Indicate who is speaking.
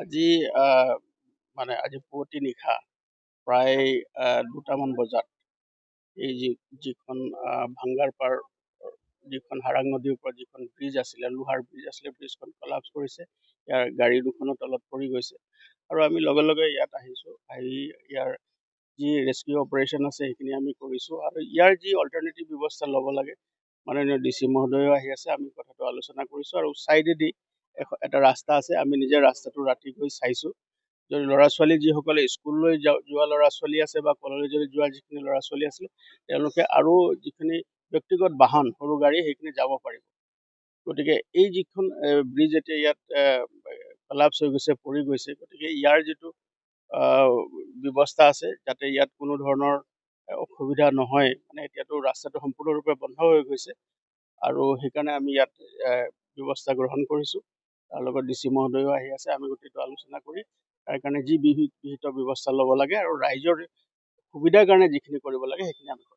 Speaker 1: আজি মানে আজি পুৱতি নিশা প্ৰায় দুটামান বজাত এই যি যিখন আহ, ভাঙ্গাৰপাৰ যিখন হাৰাং নদীৰ ওপৰত যিখন ব্ৰিজ আছিলে লোহাৰ ব্ৰিজ আছিলে ব্ৰিজখন কলাপছ কৰিছে ইয়াৰ গাড়ী দুখনো তলত পৰি গৈছে। আৰু আমি লগে লগে ইয়াত আহিছোঁ আহি ইয়াৰ যি ৰেস্কিউ অপাৰেশ্যন আছে সেইখিনি আমি কৰিছোঁ। আৰু ইয়াৰ যি অল্টাৰনেটিভ ব্যৱস্থা ল'ব লাগে মাননীয় ডি চি মহোদয়ো আহি আছে আমি কথাটো আলোচনা কৰিছোঁ আৰু ছাইডেদি এখ- এটা ৰাস্তা আছে আমি নিজে ৰাস্তাটো ৰাতি গৈ চাইছোঁ। যদি ল'ৰা ছোৱালী যিসকলে স্কুললৈ যোৱা ল'ৰা ছোৱালী আছে বা কলেজলৈ যোৱা যিখিনি ল'ৰা ছোৱালী আছিলে তেওঁলোকে আৰু যিখিনি ব্যক্তিগত বাহন সৰু গাড়ী সেইখিনি যাব পাৰিব। গতিকে এই যিখন ব্ৰিজ এতিয়া ইয়াত কলাপছ হৈ গৈছে পৰি গৈছে গতিকে ইয়াৰ যিটো ব্যৱস্থা আছে যাতে ইয়াত কোনো ধৰণৰ অসুবিধা নহয় ৰাস্তাটো সম্পূৰ্ণৰূপে বন্ধ হৈ গৈছে। আৰু সেইকাৰণে আমি ইয়াত ব্যৱস্থা গ্ৰহণ কৰিছোঁ। তাৰ লগত ডি চি মহোদয়ো আহি আছে আমি গোটেইটো আলোচনা কৰি তাৰ কাৰণে যি বিহি- বিহিত ব্যৱস্থা ল'ব লাগে আৰু ৰাইজৰ সুবিধাৰ কাৰণে যিখিনি কৰিব লাগে সেইখিনি আমি কৰিম।